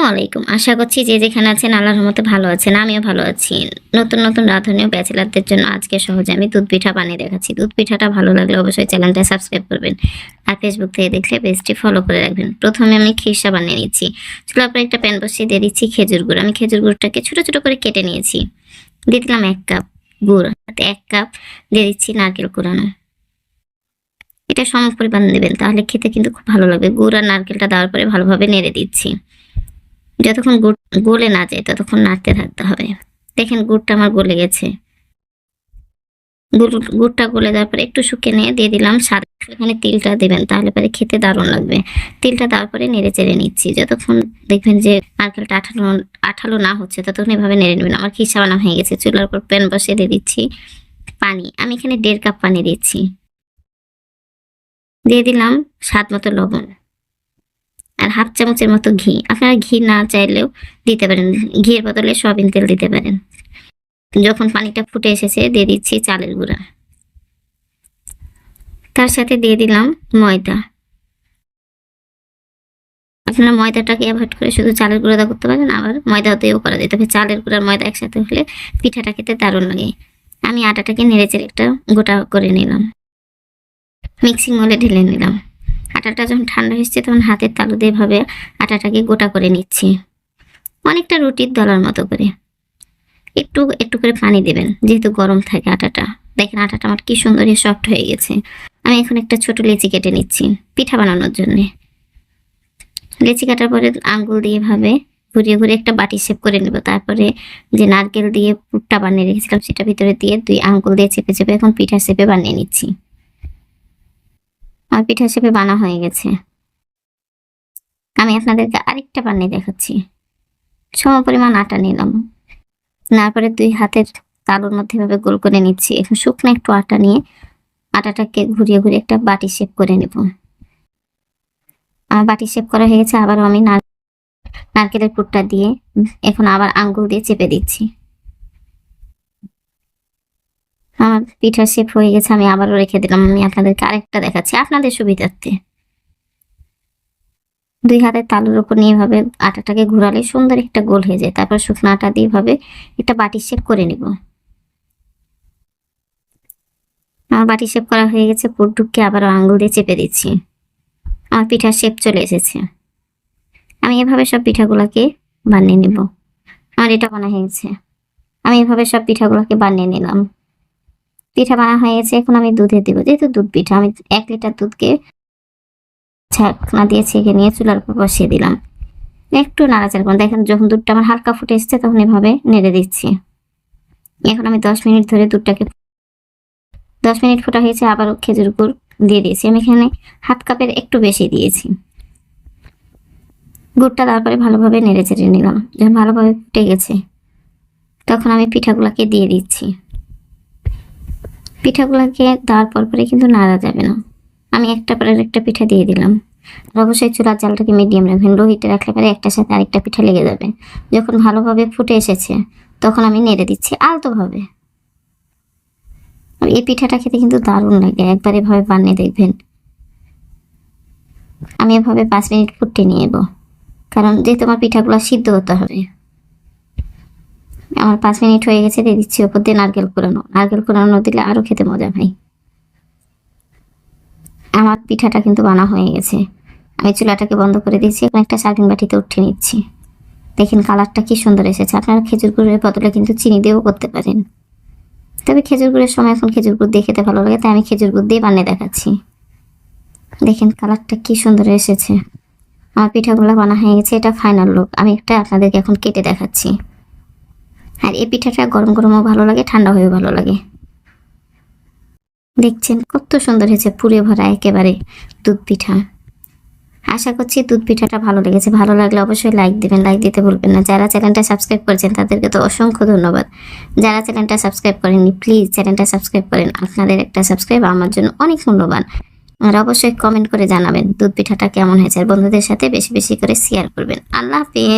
আসসালামু আলাইকুম। আশা করছি যে যেখানে আছেন আল্লাহর মতো ভালো আছেন, আমিও ভালো আছি। নতুন নতুন রাঁধুনীয় ব্যাচেলারদের জন্য আজকে সহজে আমি দুধ পিঠা বানিয়ে দেখাচ্ছি। দুধ পিঠাটা ভালো লাগলে অবশ্যই চ্যানেলটা সাবস্ক্রাইব করবেন আর ফেসবুক থেকে দেখলে পেজটি ফলো করে রাখবেন। প্রথমে আমি খিরসা বানিয়ে নিচ্ছি। চুলার পরে একটা প্যান বসিয়ে দিয়ে দিচ্ছি খেজুর গুড়। আমি খেজুর গুড়টাকে ছোটো ছোটো করে কেটে নিয়েছি। দিয়ে দিলাম এক কাপ গুড়। এক কাপ দিয়ে দিচ্ছি নারকেল কুড়ানো। এটা সম পরিমাণ দেবেন, তাহলে খেতে কিন্তু খুব ভালো লাগবে। গুড় আর নারকেলটা দেওয়ার পরে ভালোভাবে নেড়ে দিচ্ছি। যতক্ষণ গুড় গলে না যায়, ততক্ষণ নাড়তে থাকতে হবে। দেখেন গুড়টা আমার গলে গেছে। গুড় গুড়টা গলে যাওয়ার পরে একটু শুকিয়ে নিয়ে দিয়ে দিলাম স্বাদ এখানে তিলটা দেবেন, তাহলে পরে খেতে দারুণ লাগবে। তিলটা দেওয়ার পরে নেড়ে চেড়ে নিচ্ছি। যতক্ষণ দেখবেন যে নারকেলটা আঠালো আঠালো না হচ্ছে, ততক্ষণ এভাবে নেড়ে নেবেন। আমার খিসা বানা হয়ে গেছে। চুলার উপর প্যান বসিয়ে দিয়ে দিচ্ছি পানি। আমি এখানে দেড় কাপ পানি দিচ্ছি। দিয়ে দিলাম স্বাদ মতো লবণ। আর হাফ চামচের মতো ঘি। আপনারা ঘি না চাইলেও দিতে পারেন। ঘিয়ের বদলে সয়াবিন তেল দিতে পারেন। যখন পানিটা ফুটে এসেছে, দিয়ে দিচ্ছি চালের গুঁড়া। তার সাথে দিয়ে দিলাম ময়দা। আপনারা ময়দাটাকে অ্যাভয়েড করে শুধু চালের গুঁড়া করতে পারেন, আবার ময়দা দিয়েও করা যায় তবে চালের গুঁড়ার ময়দা একসাথে হলে পিঠাটা খেতে দারুণ লাগে। আমি আটাটাকে নেড়েচেড়ে একটা গোটা করে নিলাম। মিক্সিং মলে ঢেলে নিলাম। আটাটা যখন ঠান্ডা হয়েছে, তখন হাতের তালু দিয়ে ভাবে আটাটাকে গোটা করে নিচ্ছি। অনেকটা রুটির দলার মতো করে। একটু একটু করে পানি দেবেন, যেহেতু গরম থাকে আটাটা। দেখেন আটাটা আমার কি সুন্দর সফট হয়ে গেছে। আমি এখন একটা ছোট লেচি কেটে নিচ্ছি, পিঠা বানানোর জন্য। লেচি কাটার পরে আঙ্গুল দিয়ে ভাবে ঘুরিয়ে ঘুরিয়ে একটা বাটি শেপ করে নেব। তারপরে যে নারকেল দিয়ে পুটটা বানিয়ে রেখেছিলাম সেটা ভিতরে দিয়ে দুই আঙ্গুল দিয়ে চেপে চেপে এখন পিঠা শেপে বানিয়ে নিচ্ছি। আমার পিঠা শেপে বানা হয়ে গেছে। আমি আপনাদেরকে আরেকটা বানিয়ে দেখাচ্ছি। সম পরিমাণ আটা নিলাম। তারপরে দুই হাতের তালুর মধ্যে ভাবে গোল করে নিচ্ছি। এখন শুকনো একটু আটা নিয়ে আটাটাকে ঘুরিয়ে ঘুরিয়ে একটা বাটি শেপ করে নেব। আমার বাটি শেপ করা হয়ে গেছে, আবারও আমি নার- নারকেলের পুরটা দিয়ে এখন আবার আঙ্গুল দিয়ে চেপে দিচ্ছি। আমার পিঠার শেপ হয়ে গেছে, আমি আবারও রেখে দিলাম। আমি আপনাদেরকে আরেকটা দেখাচ্ছি, আপনাদের সুবিধার্থে। দুই হাতের তালুর উপর নিয়ে এভাবে আটাটাকে ঘোরালে সুন্দর একটা গোল হয়ে যায়। তারপর শুকনো আটা দিয়ে ভাবে একটা বাটি শেপ করে নিব। আমার বাটি শেপ করা হয়ে গেছে পুরটুককে আবারও আঙুল দিয়ে চেপে দিচ্ছি। আমার পিঠার শেপ চলে এসেছে। আমি এভাবে সব পিঠাগুলোকে বানিয়ে নিব। আমার এটা বানা হয়েছে আমি এভাবে সব পিঠাগুলোকে বানিয়ে নিলাম। পিঠা বানা হয়ে গেছে এখন আমি দুধে দিব। যেহেতু দুধ পিঠা, আমি এক লিটার দুধকে ছাকনা দিয়ে ছেঁকে নিয়ে চুলার উপর বসিয়ে দিলাম। একটু নাড়াচাড়া করুন। দেখেন, যখন দুধটা আমার হালকা ফুটে এসছে, তখন এভাবে নেড়ে দিচ্ছি। এখন আমি দশ মিনিট ধরে দুধটাকে দশ মিনিট ফোটা হয়েছে, আবারও খেজুর গুড় দিয়ে দিয়েছি। আমি এখানে হাফ কাপের একটু বেশি দিয়েছি। গুড়টা তারপরে ভালোভাবে নেড়ে চেড়ে নিলাম। যখন ভালোভাবে ফুটে গেছে, তখন আমি পিঠাগুলোকে দিয়ে দিচ্ছি। পিঠাগুলোকে দেওয়ার পর পরে কিন্তু নাড়া যাবে না। আমি একটা পরে একটা পিঠা দিয়ে দিলাম। অবশ্যই চুলার জালটাকে মিডিয়াম রাখবেন লো হিটে রাখলে পরে একটার সাথে আরেকটা পিঠা লেগে যাবে। যখন ভালোভাবে ফুটে এসেছে, তখন আমি নেড়ে দিচ্ছি আলতোভাবে। এই পিঠাটা খেতে কিন্তু দারুণ লাগে, একবার এভাবে বানিয়ে দেখবেন। আমি এভাবে পাঁচ মিনিট ফুটতে নিয়ে নেব, কারণ যেহেতু আমার পিঠাগুলো সিদ্ধ হতে হবে। আমার পাঁচ মিনিট হয়ে গেছে, দিয়ে দিচ্ছি ওপর দিয়ে নারকেল কুড়ানো। নারকেল কুড়ানো দিলে আরও খেতে মজা ভাই আমার পিঠাটা কিন্তু বানা হয়ে গেছে। আমি চুলাটাকে বন্ধ করে দিয়েছি, এখন একটা সার্ভিং বাটিতে উঠিয়ে নিচ্ছি। দেখেন কালারটা কি সুন্দর এসেছে। আপনারা খেজুর গুড়ের বদলে কিন্তু চিনি দিয়েও করতে পারেন। তবে খেজুর গুড়ের সময় এখন খেজুর গুড় দিয়ে খেতে ভালো লাগে, তাই আমি খেজুর গুড় দিয়ে বানিয়ে দেখাচ্ছি। দেখেন কালারটা কি সুন্দর এসেছে। আমার পিঠাগুলো বানা হয়ে গেছে, এটা ফাইনাল লুক আমি একটা আপনাদেরকে এখন কেটে দেখাচ্ছি। আর এই পিঠাটা গরম গরমও ভালো লাগে ঠান্ডা হয়েও ভালো লাগে। দেখছেন কত সুন্দর হয়েছে পুরে ভরা একেবারে দুধ পিঠা। আশা করছি দুধ পিঠাটা ভালো লেগেছে। ভালো লাগলে অবশ্যই লাইক দিবেন লাইক দিতে ভুলবেন না। যারা চ্যানেলটা সাবস্ক্রাইব করেছেন, তাদেরকে তো অসংখ্য ধন্যবাদ। যারা চ্যানেলটা সাবস্ক্রাইব করেননি প্লিজ চ্যানেলটা সাবস্ক্রাইব করেন। আপনাদের একটা সাবস্ক্রাইব আমার জন্য অনেক মূল্যবান। আর অবশ্যই কমেন্ট করে জানাবেন দুধ পিঠাটা কেমন হয়েছে। আর বন্ধুদের সাথে বেশি বেশি করে শেয়ার করবেন। আল্লাহ হাফেজ।